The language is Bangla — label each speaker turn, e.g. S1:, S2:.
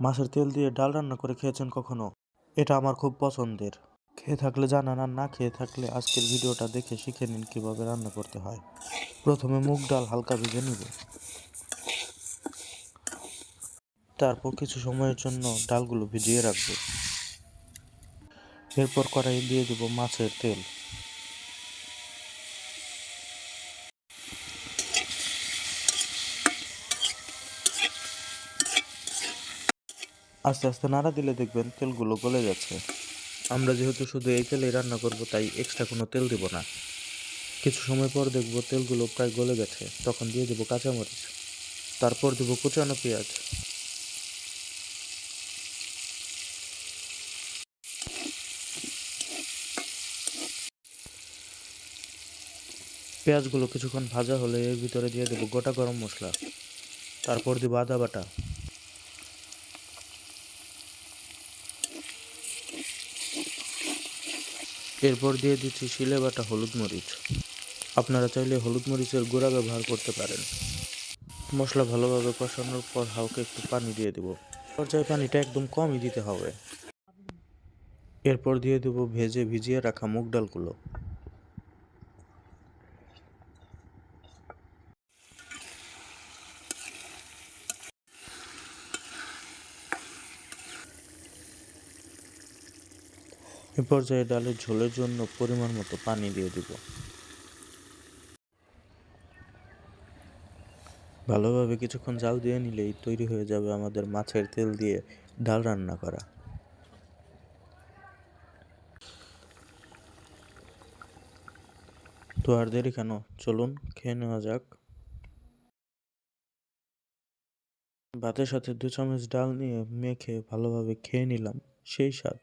S1: মাছের তেল দিয়ে ডাল রান্না করে খেয়েছেন কখনো? এটা আমার খুব পছন্দের। খেয়ে থাকলে জানান আর না খেয়ে থাকলে আজকের ভিডিওটা দেখে শিখে নিন কীভাবে রান্না করতে হয়। প্রথমে মুগ ডাল হালকা ভেজে নিব। তারপর কিছু সময়ের জন্য ডালগুলো ভিজিয়ে রাখব। এরপর কড়াইয়ে দিয়ে দেবো মাছের তেল। আস্তে আস্তে নাড়া দিলে দেখবেন তেলগুলো গলে যাচ্ছে। আমরা যেহেতু শুধু এই তেলেই রান্না করব, তাই এক্সট্রা কোনো তেল দেব না। কিছু সময় পর দেখব তেলগুলো প্রায় গলে গেছে। তখন দিয়ে দেবো কাঁচামরিচ। তারপর দেবো কুচানো পেঁয়াজ। পেঁয়াজগুলো কিছুক্ষণ ভাজা হলে এর ভিতরে দিয়ে দেবো গোটা গরম মশলা। তারপর দেবো আদা বাটা। এরপর দিয়ে দিচ্ছি শিলে বাটা হলুদ মরিচ। আপনারা চাইলে হলুদ মরিচের গুঁড়া ব্যবহার করতে পারেন। মশলা ভালোভাবে কষানোর পর হালকা একটু পানি দিয়ে দেবো। পর্যায়ে পানিটা একদম কমই দিতে হবে। এরপর দিয়ে দেবো ভেজে ভিজিয়ে রাখা মুগ ডালগুলো। এ পর্যায়ে ডালের ঝোলের জন্য পরিমাণ মতো পানি দিয়ে দিব। ভালোভাবে কিছুক্ষণ জাল দিয়ে নিলেই তৈরি হয়ে যাবে আমাদের মাছের তেল দিয়ে ডাল রান্না করা। তো আর দেরি কেন? চলুন, খেয়ে নেওয়া যাক। ভাতের সাথে দু চামচ ডাল নিয়ে মেখে ভালোভাবে খেয়ে নিলাম, সেই স্বাদ।